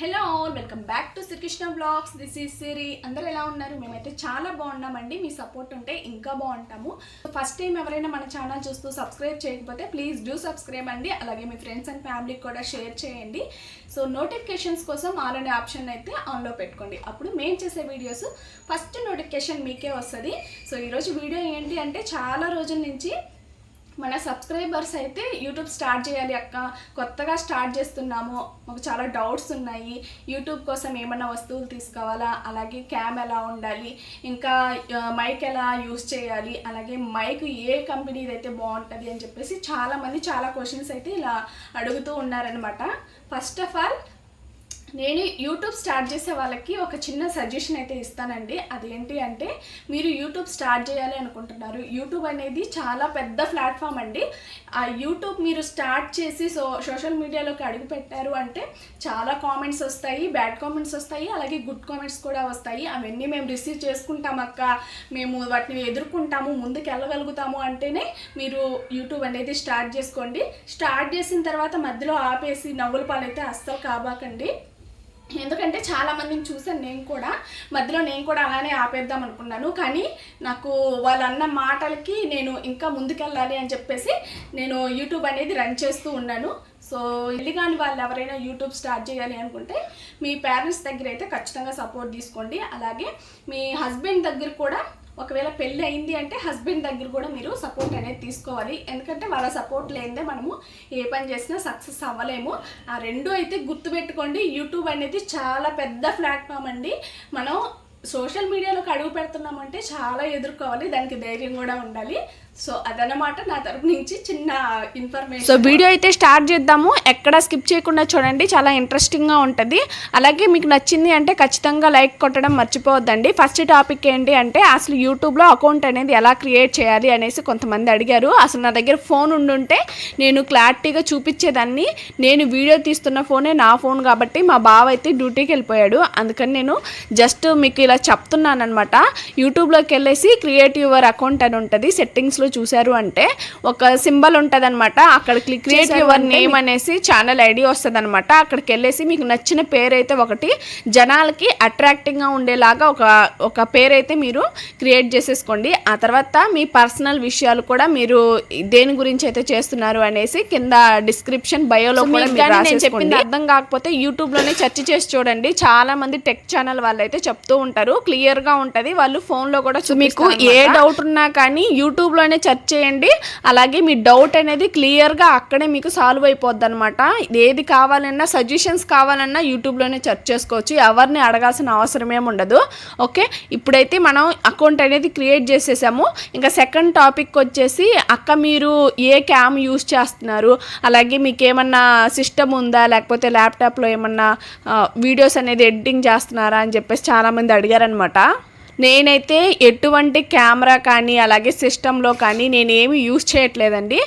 Hello all welcome back to Srikrishna blogs. This is Siri అందరు ఎలా ఉన్నారు? మేమైతే చాలా బాగున్నామండి. మీ సపోర్ట్ ఉంటే ఇంకా బాగుంటాము. ఫస్ట్ టైం ఎవరైనా మన ఛానల్ చూస్తూ సబ్స్క్రైబ్ చేయకపోతే ప్లీజ్ డూ సబ్స్క్రైబ్ అండి. అలాగే మీ ఫ్రెండ్స్ అండ్ ఫ్యామిలీకి కూడా షేర్ చేయండి. సో నోటిఫికేషన్స్ కోసం ఆల్ అనే ఆప్షన్ అయితే ఆన్లో పెట్టుకోండి. అప్పుడు మేము చేసే వీడియోస్ ఫస్ట్ నోటిఫికేషన్ మీకే వస్తుంది. సో ఈరోజు వీడియో ఏంటి అంటే చాలా రోజుల నుంచి మన సబ్స్క్రైబర్స్ అయితే యూట్యూబ్ స్టార్ట్ చేయాలి అక్క. కొత్తగా స్టార్ట్ చేస్తున్నాము. మాకు చాలా డౌట్స్ ఉన్నాయి. యూట్యూబ్ కోసం ఏమైనా వస్తువులు తీసుకోవాలా? అలాగే క్యామ్ ఎలా ఉండాలి? ఇంకా మైక్ ఎలా యూస్ చేయాలి? అలాగే మైక్ ఏ కంపెనీది అయితే బాగుంటుంది అని చెప్పేసి చాలామంది చాలా క్వశ్చన్స్ అయితే ఇలా అడుగుతూ ఉన్నారనమాట ఫస్ట్ ఆఫ్ ఆల్ నేను యూట్యూబ్ స్టార్ట్ చేసే వాళ్ళకి ఒక చిన్న సజెషన్ అయితే ఇస్తానండి. అదేంటి అంటే మీరు యూట్యూబ్ స్టార్ట్ చేయాలి అనుకుంటున్నారు. యూట్యూబ్ అనేది చాలా పెద్ద ప్లాట్ఫామ్ అండి. ఆ యూట్యూబ్ మీరు స్టార్ట్ చేసి సో సోషల్ మీడియాలోకి అడుగు పెట్టారు అంటే చాలా కామెంట్స్ వస్తాయి బ్యాడ్ కామెంట్స్ వస్తాయి అలాగే గుడ్ కామెంట్స్ కూడా వస్తాయి. అవన్నీ మేము రిసీవ్ చేసుకుంటాం అక్క. మేము వాటిని ఎదుర్కొంటాము ముందుకు వెళ్ళగలుగుతాము అంటేనే మీరు యూట్యూబ్ అనేది స్టార్ట్ చేసుకోండి. స్టార్ట్ చేసిన తర్వాత మధ్యలో ఆపేసి నవ్వుల పాలైతే అస్సలు కాబాకండి. ఎందుకంటే చాలా మందిని చూసాను నేను కూడా. మధ్యలో నేను కూడా అలానే ఆపేద్దాం అనుకున్నాను. కానీ నాకు వాళ్ళు అన్న మాటలకి నేను ఇంకా ముందుకెళ్ళాలి అని చెప్పేసి నేను యూట్యూబ్ అనేది రన్ చేస్తూ ఉన్నాను. సో ఇల్లు కాని వాళ్ళు ఎవరైనా యూట్యూబ్ స్టార్ట్ చేయాలి అనుకుంటే మీ పేరెంట్స్ దగ్గర అయితే ఖచ్చితంగా సపోర్ట్ తీసుకోండి. అలాగే మీ హస్బెండ్ దగ్గర కూడా ఒకవేళ పెళ్ళి అయింది అంటే హస్బెండ్ దగ్గర కూడా మీరు సపోర్ట్ అనేది తీసుకోవాలి. ఎందుకంటే వాళ్ళ సపోర్ట్ లేనిదే మనము ఏ పని చేసినా సక్సెస్ అవ్వలేము. ఆ రెండు అయితే గుర్తుపెట్టుకోండి. యూట్యూబ్ అనేది చాలా పెద్ద ప్లాట్ఫామ్ అండి. మనం సోషల్ మీడియాలోకి అడుగు పెడుతున్నామంటే చాలా ఎదుర్కోవాలి. దానికి ధైర్యం కూడా ఉండాలి. సో అదనమాట నా తరపు నుంచి చిన్న ఇన్ఫర్మేషన్ సో వీడియో అయితే స్టార్ట్ చేద్దాము. ఎక్కడ స్కిప్ చేయకుండా చూడండి. చాలా ఇంట్రెస్టింగ్గా ఉంటుంది. అలాగే మీకు నచ్చింది అంటే ఖచ్చితంగా లైక్ కొట్టడం మర్చిపోవద్దండి. ఫస్ట్ టాపిక్ ఏంటి అంటే అసలు యూట్యూబ్లో అకౌంట్ అనేది ఎలా క్రియేట్ చేయాలి అనేసి కొంతమంది అడిగారు. అసలు నా దగ్గర ఫోన్ ఉండుంటే నేను క్లారిటీగా చూపించేదాన్ని. నేను వీడియో తీస్తున్న ఫోనే నా ఫోన్ కాబట్టి మా బావ అయితే డ్యూటీకి వెళ్ళిపోయాడు. అందుకని నేను జస్ట్ మీకు ఇలా చెప్తున్నాను అనమాట యూట్యూబ్లోకి వెళ్ళేసి క్రియేట్ యువర్ అకౌంట్ అని ఉంటుంది. సెట్టింగ్స్లో చూశారు అంటే ఒక సింబల్ ఉంటుంది అనమాట అక్కడ క్లిక్ క్రియేట్ యువర్ నేమ్ అనేసి ఛానల్ ఐడి వస్తుంది అనమాట అక్కడికి వెళ్ళేసి మీకు నచ్చిన పేరు అయితే ఒకటి జనాలకి అట్రాక్టింగ్గా ఉండేలాగా ఒక ఒక పేరు అయితే మీరు క్రియేట్ చేసేసుకోండి. ఆ తర్వాత మీ పర్సనల్ విషయాలు కూడా మీరు దేని గురించి అయితే చేస్తున్నారు అనేసి కింద డిస్క్రిప్షన్ బయోలో కూడా మీరు నేను చెప్పింది అర్థం కాకపోతే యూట్యూబ్లోనే సెర్చ్ చేసి చూడండి. చాలా మంది టెక్ ఛానల్ వాళ్ళు అయితే చెప్తూ ఉంటారు. క్లియర్గా ఉంటది. వాళ్ళు ఫోన్లో కూడా మీకు ఏ డౌట్ ఉన్నా కానీ యూట్యూబ్లోనే సెర్చ్ చేయండి. అలాగే మీ డౌట్ అనేది క్లియర్గా అక్కడే మీకు సాల్వ్ అయిపోద్ది అనమాట ఏది కావాలన్నా సజెషన్స్ కావాలన్నా యూట్యూబ్లోనే సెర్చ్ చేసుకోవచ్చు. ఎవరిని అడగాల్సిన అవసరం ఉండదు. ఓకే? ఇప్పుడైతే మనం అకౌంట్ అనేది క్రియేట్ చేసేసాము. ఇంకా సెకండ్ టాపిక్ వచ్చేసి అక్క మీరు ఏ క్యామ్ యూస్ చేస్తున్నారు? అలాగే మీకు ఏమన్నా సిస్టమ్ ఉందా? లేకపోతే ల్యాప్టాప్లో ఏమన్నా వీడియోస్ అనేది ఎడిటింగ్ చేస్తున్నారా అని చెప్పేసి చాలామంది అడిగారనమాట నేనైతే ఎటువంటి కెమెరా కానీ అలాగే సిస్టంలో కానీ నేను ఏమి యూస్ చేయట్లేదండి.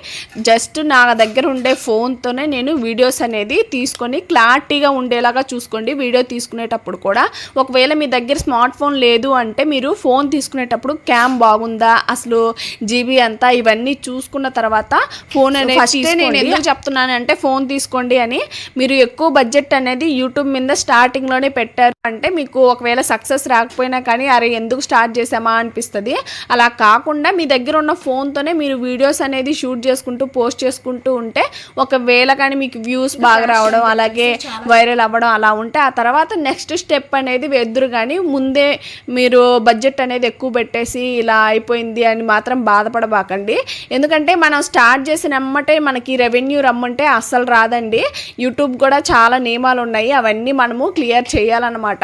జస్ట్ నా దగ్గర ఉండే ఫోన్తోనే నేను వీడియోస్ అనేది తీసుకొని క్లారిటీగా ఉండేలాగా చూసుకోండి. వీడియో తీసుకునేటప్పుడు కూడా ఒకవేళ మీ దగ్గర స్మార్ట్ ఫోన్ లేదు అంటే మీరు ఫోన్ తీసుకునేటప్పుడు క్యామ్ బాగుందా అసలు జీబీ అంతా ఇవన్నీ చూసుకున్న తర్వాత ఫోన్ అనేది ఫస్టే నేను ఎందుకు చెప్తున్నాను అంటే ఫోన్ తీసుకోండి అని మీరు ఎక్కువ బడ్జెట్ అనేది యూట్యూబ్ మీద స్టార్టింగ్లోనే పెట్టారు అంటే మీకు ఒకవేళ సక్సెస్ రాకపోయినా కానీ అరే ఎందుకు స్టార్ట్ చేసామా అనిపిస్తుంది. అలా కాకుండా మీ దగ్గర ఉన్న ఫోన్తోనే మీరు వీడియోస్ అనేది షూట్ చేసుకుంటూ పోస్ట్ చేసుకుంటూ ఉంటే ఒకవేళ కానీ మీకు వ్యూస్ బాగా రావడం అలాగే వైరల్ అవ్వడం అలా ఉంటే ఆ తర్వాత నెక్స్ట్ స్టెప్ అనేది వెద్దురు కానీ ముందే మీరు బడ్జెట్ అనేది ఎక్కువ పెట్టేసి ఇలా అయిపోయింది అని మాత్రం బాధపడబాకండి. ఎందుకంటే మనం స్టార్ట్ చేసిన ఎమ్మటే మనకి రెవెన్యూ రమ్మంటే అస్సలు రాదండి. యూట్యూబ్ కూడా చాలా నియమాలు ఉన్నాయి. అవన్నీ మనము క్లియర్ చేయాలన్నమాట.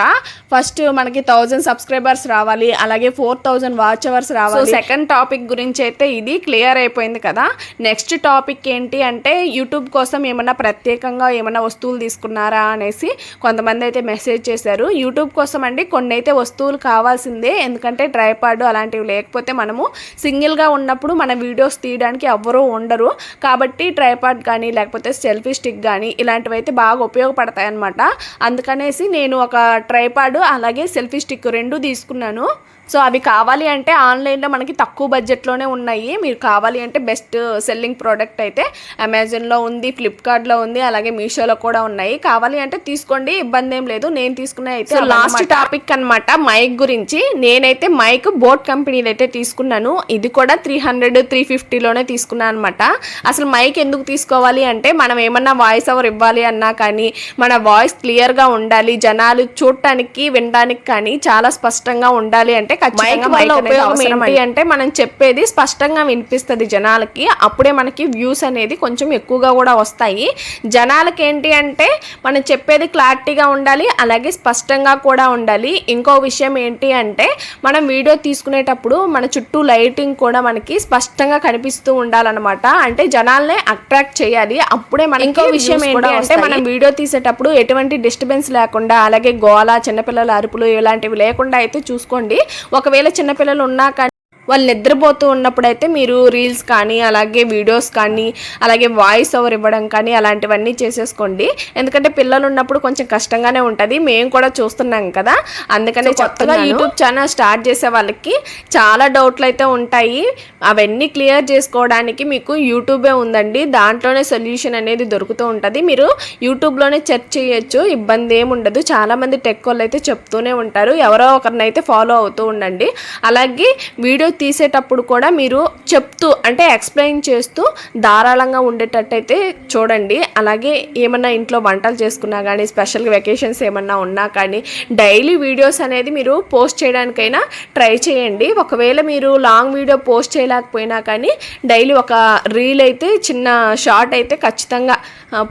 ఫస్ట్ మనకి థౌజండ్ సబ్స్క్రైబర్స్ రావాలి. అలాగే ఫోర్ థౌజండ్ వాచ్ అవర్స్ రావాలి. సెకండ్ టాపిక్ గురించి అయితే ఇది క్లియర్ అయిపోయింది కదా. నెక్స్ట్ టాపిక్ ఏంటి అంటే యూట్యూబ్ కోసం ఏమన్నా ప్రత్యేకంగా ఏమన్నా వస్తువులు తీసుకున్నారా అనేసి కొంతమంది అయితే మెసేజ్ చేశారు. యూట్యూబ్ కోసం అండి కొన్ని అయితే వస్తువులు కావాల్సిందే ఎందుకంటే ట్రైపాడ్ అలాంటివి లేకపోతే మనము సింగిల్గా ఉన్నప్పుడు మన వీడియోస్ తీయడానికి ఎవ్వరూ ఉండరు. కాబట్టి ట్రైపాడ్ కానీ లేకపోతే సెల్ఫీ స్టిక్ కానీ ఇలాంటివి అయితే బాగా ఉపయోగపడతాయి అనమాట అందుకనేసి నేను ఒక ట్రైపాడ్ అలాగే సెల్ఫీ స్టిక్ రెండు తీసుకున్నాను. ¿no? సో అవి కావాలి అంటే ఆన్లైన్లో మనకి తక్కువ బడ్జెట్లోనే ఉన్నాయి. మీరు కావాలి అంటే బెస్ట్ సెల్లింగ్ ప్రోడక్ట్ అయితే అమెజాన్లో ఉంది ఫ్లిప్కార్ట్లో ఉంది అలాగే మీషోలో కూడా ఉన్నాయి. కావాలి అంటే తీసుకోండి ఇబ్బంది ఏం లేదు. నేను తీసుకున్న అయితే లాస్ట్ టాపిక్ అన్నమాట మైక్ గురించి. నేనైతే మైక్ బోట్ కంపెనీది అయితే తీసుకున్నాను. ఇది కూడా త్రీ హండ్రెడ్ త్రీ ఫిఫ్టీలోనే తీసుకున్నాను అనమాట అసలు మైక్ ఎందుకు తీసుకోవాలి అంటే మనం ఏమన్నా వాయిస్ ఓవర్ ఇవ్వాలి అన్నా కానీ మన వాయిస్ క్లియర్గా ఉండాలి జనాలు చూడటానికి వినడానికి కానీ చాలా స్పష్టంగా ఉండాలి అంటే మైక్ వల్ల ఉపయోగం ఏంటి అంటే మనం చెప్పేది స్పష్టంగా వినిపిస్తుంది జనాలకి అప్పుడే మనకి వ్యూస్ అనేది కొంచెం ఎక్కువగా కూడా వస్తాయి. జనాలకి ఏంటి అంటే మనం చెప్పేది క్లారిటీగా ఉండాలి అలాగే స్పష్టంగా కూడా ఉండాలి. ఇంకో విషయం ఏంటి అంటే మనం వీడియో తీసుకునేటప్పుడు మన చుట్టూ లైటింగ్ కూడా మనకి స్పష్టంగా కనిపిస్తూ ఉండాలన్నమాట. అంటే జనాల్ని అట్రాక్ట్ చేయాలి. అప్పుడే మన ఇంకో విషయం ఏంటి అంటే మనం వీడియో తీసేటప్పుడు ఎటువంటి డిస్టర్బెన్స్ లేకుండా అలాగే గోల చిన్నపిల్లల అరుపులు ఇలాంటివి లేకుండా అయితే చూసుకోండి. ఒకవేళ చిన్నపిల్లలు ఉన్నా కానీ వాళ్ళు నిద్రపోతూ ఉన్నప్పుడు అయితే మీరు రీల్స్ కానీ అలాగే వీడియోస్ కానీ అలాగే వాయిస్ ఓవర్ ఇవ్వడం కానీ అలాంటివన్నీ చేసేసుకోండి. ఎందుకంటే పిల్లలు ఉన్నప్పుడు కొంచెం కష్టంగానే ఉంటుంది. మేము కూడా చూస్తున్నాం కదా. అందుకనే కొత్తగా యూట్యూబ్ ఛానల్ స్టార్ట్ చేసే వాళ్ళకి చాలా డౌట్లు అయితే ఉంటాయి. అవన్నీ క్లియర్ చేసుకోవడానికి మీకు యూట్యూబే ఉందండి. దాంట్లోనే సొల్యూషన్ అనేది దొరుకుతూ ఉంటుంది. మీరు యూట్యూబ్లోనే సెర్చ్ చేయొచ్చు. ఇబ్బంది ఏమి ఉండదు. చాలామంది టెక్ వాళ్ళు అయితే చెప్తూనే ఉంటారు. ఎవరో ఒకరినైతే ఫాలో అవుతూ ఉండండి. అలాగే వీడియో తీసేటప్పుడు కూడా మీరు చెప్తూ అంటే ఎక్స్ప్లెయిన్ చేస్తూ ధారాళంగా ఉండేటట్టయితే చూడండి. అలాగే ఏమన్నా ఇంట్లో వంటలు చేసుకున్నా కానీ స్పెషల్ వెకేషన్స్ ఏమన్నా ఉన్నా కానీ డైలీ వీడియోస్ అనేది మీరు పోస్ట్ చేయడానికైనా ట్రై చేయండి. ఒకవేళ మీరు లాంగ్ వీడియో పోస్ట్ చేయలేకపోయినా కానీ డైలీ ఒక రీల్ అయితే చిన్న షార్ట్ అయితే ఖచ్చితంగా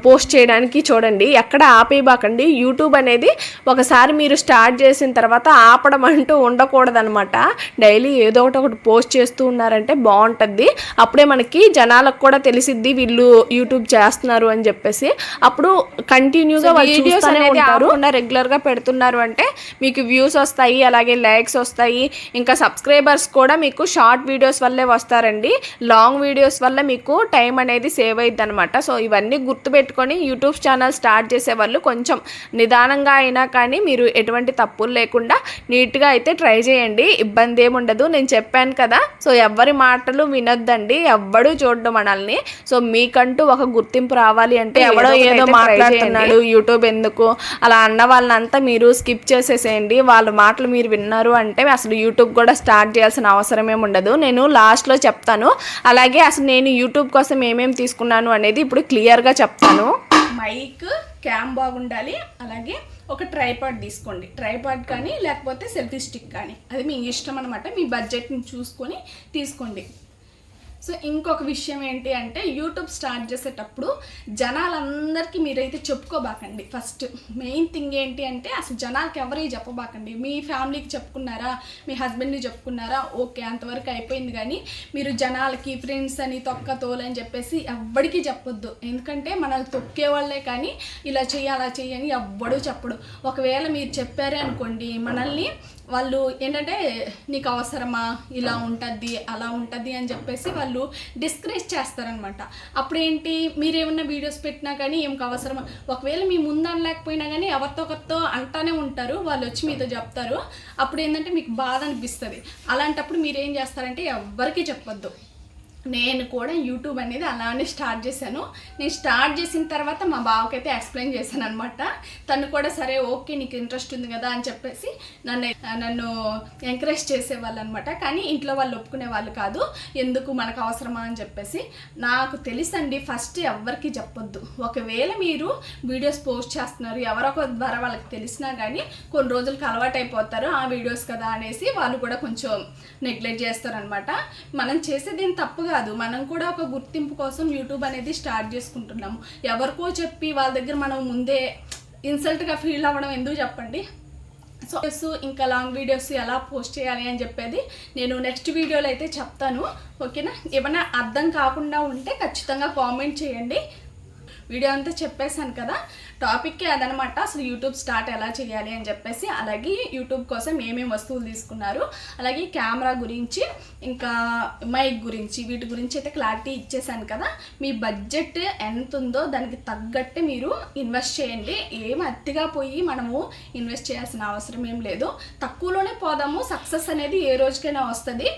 పోస్ట్ చేయడానికి చూడండి. ఎక్కడ ఆపేయబాకండి. యూట్యూబ్ అనేది ఒకసారి మీరు స్టార్ట్ చేసిన తర్వాత ఆపడం అంటూ ఉండకూడదనమాట డైలీ ఏదో ఒకటి ఒకటి పోస్ట్ చేస్తూ ఉన్నారంటే బాగుంటుంది. అప్పుడే మనకి జనాలకు కూడా తెలిసిద్ది వీళ్ళు యూట్యూబ్ చేస్తున్నారు అని చెప్పేసి. అప్పుడు కంటిన్యూగా వాళ్ళు వీడియోస్ అనేది ఆపకుండా రెగ్యులర్గా పెడుతున్నారు అంటే మీకు వ్యూస్ వస్తాయి అలాగే లైక్స్ వస్తాయి. ఇంకా సబ్స్క్రైబర్స్ కూడా మీకు షార్ట్ వీడియోస్ వల్లే వస్తారండి. లాంగ్ వీడియోస్ వల్ల మీకు టైం అనేది సేవ్ అయ్యిద్ది అనమాట సో ఇవన్నీ గుర్తుపెట్టుకొని యూట్యూబ్ ఛానల్ స్టార్ట్ చేసే వాళ్ళు కొంచెం నిదానంగా అయినా కానీ మీరు ఎటువంటి తప్పులు లేకుండా నీట్గా అయితే ట్రై చేయండి. ఇబ్బంది ఏమి ఉండదు నేను చెప్పాను కదా. సో ఎవరి మాటలు వినొద్దండి. ఎవ్వడు చూడడం మనల్ని. సో మీకంటూ ఒక గుర్తింపు రావాలి అంటే ఎవడో ఏదో మాట్లాడుతున్నాడు యూట్యూబ్ ఎందుకు? అలా అన్న వాళ్ళంతా మీరు స్కిప్ చేసేసేయండి. వాళ్ళ మాటలు మీరు విన్నారు అంటే అసలు యూట్యూబ్ కూడా స్టార్ట్ చేయాల్సిన అవసరం ఉండదు. నేను లాస్ట్లో చెప్తాను. అలాగే అసలు నేను యూట్యూబ్ కోసం ఏమేమి తీసుకున్నాను అనేది ఇప్పుడు క్లియర్గా చెప్తాను. మైక్ క్యామ్ బాగుండాలి. అలాగే ఒక ట్రైపాడ్ తీసుకోండి. ట్రైపాడ్ కానీ లేకపోతే సెల్ఫీ స్టిక్ కానీ. అది మీ ఇష్టం అనమాట మీ బడ్జెట్ని చూసుకొని తీసుకోండి. సో ఇంకొక విషయం ఏంటి అంటే యూట్యూబ్ స్టార్ట్ చేసేటప్పుడు జనాలందరికీ మీరైతే చెప్పుకోబాకండి. ఫస్ట్ మెయిన్ థింగ్ ఏంటి అంటే అసలు జనాలకి ఎవరికి చెప్పబాకండి. మీ ఫ్యామిలీకి చెప్పుకున్నారా? మీ హస్బెండ్ని చెప్పుకున్నారా? ఓకే అంతవరకు అయిపోయింది కానీ మీరు జనాలకి ఫ్రెండ్స్ అని తొక్క తోలని చెప్పేసి ఎవ్వడికి చెప్పొద్దు. ఎందుకంటే మనల్ని తొక్కే వాళ్ళే కానీ ఇలా చెయ్యి అలా చెయ్యని ఎవ్వడూ చెప్పడు. ఒకవేళ మీరు చెప్పారే అనుకోండి మనల్ని వాళ్ళు ఏంటంటే నీకు అవసరమా? ఇలా ఉంటుంది అలా ఉంటుంది అని చెప్పేసి వాళ్ళు డిస్కరేజ్ చేస్తారనమాట. అప్పుడు ఏంటి మీరేమన్నా వీడియోస్ పెట్టినా కానీ ఏం అవసరమా ఒకవేళ మీ ముందు అనలేకపోయినా కానీ ఎవరితో ఒకరితో అంటానే ఉంటారు వాళ్ళు వచ్చి మీతో చెప్తారు. అప్పుడు ఏంటంటే మీకు బాధ అనిపిస్తుంది. అలాంటప్పుడు మీరు ఏం చేస్తారంటే ఎవ్వరికీ చెప్పొద్దు. నేను కూడా యూట్యూబ్ అనేది అలానే స్టార్ట్ చేశాను. నేను స్టార్ట్ చేసిన తర్వాత మా బావకైతే ఎక్స్ప్లెయిన్ చేశాను అనమాట తను కూడా సరే ఓకే నీకు ఇంట్రెస్ట్ ఉంది కదా అని చెప్పేసి నన్ను నన్ను ఎంకరేజ్ చేసేవాళ్ళు అనమాట కానీ ఇంట్లో వాళ్ళు ఒప్పుకునే వాళ్ళు కాదు. ఎందుకు మనకు అవసరమా అని చెప్పేసి. నాకు తెలుసండి ఫస్ట్ ఎవ్వరికి చెప్పొద్దు. ఒకవేళ మీరు వీడియోస్ పోస్ట్ చేస్తున్నారు ఎవరొక ద్వారా వాళ్ళకి తెలిసినా కానీ కొన్ని రోజులకు అలవాటు అయిపోతారు ఆ వీడియోస్ కదా అనేసి వాళ్ళు కూడా కొంచెం నెగ్లెక్ట్ చేస్తారనమాట మనం చేసేది తప్పుగా కాదు. మనం కూడా ఒక గుర్తింపు కోసం యూట్యూబ్ అనేది స్టార్ట్ చేసుకుంటున్నాము. ఎవరికో చెప్పి వాళ్ళ దగ్గర మనం ముందే ఇన్సల్ట్గా ఫీల్ అవ్వడం ఎందుకు చెప్పండి? సో వీడియోస్ ఇంకా లాంగ్ వీడియోస్ ఎలా పోస్ట్ చేయాలి అని చెప్పేది నేను నెక్స్ట్ వీడియోలో అయితే చెప్తాను. ఓకేనా ఏమైనా అర్థం కాకుండా ఉంటే ఖచ్చితంగా కామెంట్ చేయండి. వీడియో అంతా చెప్పేశాను కదా. టాపిక్కే అదనమాట అసలు యూట్యూబ్ స్టార్ట్ ఎలా చేయాలి అని చెప్పేసి అలాగే యూట్యూబ్ కోసం ఏమేమి వస్తువులు తీసుకున్నారు అలాగే కెమెరా గురించి ఇంకా మైక్ గురించి వీటి గురించి అయితే క్లారిటీ ఇచ్చేసాను కదా. మీ బడ్జెట్ ఎంత ఉందో దానికి తగ్గట్టు మీరు ఇన్వెస్ట్ చేయండి. ఏం అతిగా పోయి మనము ఇన్వెస్ట్ చేయాల్సిన అవసరం ఏం లేదు. తక్కువలోనే పోదాము. సక్సెస్ అనేది ఏ రోజుకైనా వస్తుంది.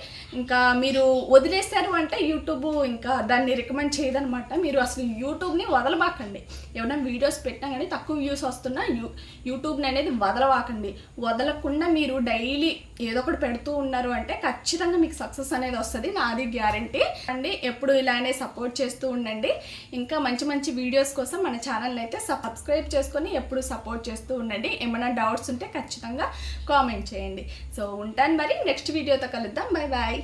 ఇంకా మీరు వదిలేశారు అంటే యూట్యూబ్ ఇంకా దాన్ని రికమెండ్ చేయదనమాట మీరు అసలు యూట్యూబ్ని వదలబాకండి ఏమైనా వీడియోస్ పెట్టినా కానీ తక్కువ వ్యూస్ వస్తున్నా యూ యూట్యూబ్ని అనేది వదలవాకండి వదలకుండా మీరు డైలీ ఏదో ఒకటి పెడుతూ ఉన్నారు అంటే ఖచ్చితంగా మీకు సక్సెస్ అనేది వస్తుంది. నాది గ్యారంటీ. అండి ఎప్పుడు ఇలానే సపోర్ట్ చేస్తూ ఉండండి. ఇంకా మంచి మంచి వీడియోస్ కోసం మన ఛానల్ని అయితే సబ్స్క్రైబ్ చేసుకొని ఎప్పుడు సపోర్ట్ చేస్తూ ఉండండి. ఏమైనా డౌట్స్ ఉంటే ఖచ్చితంగా కామెంట్ చేయండి. సో ఉంటాను మరి. నెక్స్ట్ వీడియోతో కలుద్దాం. బాయ్. బాయ్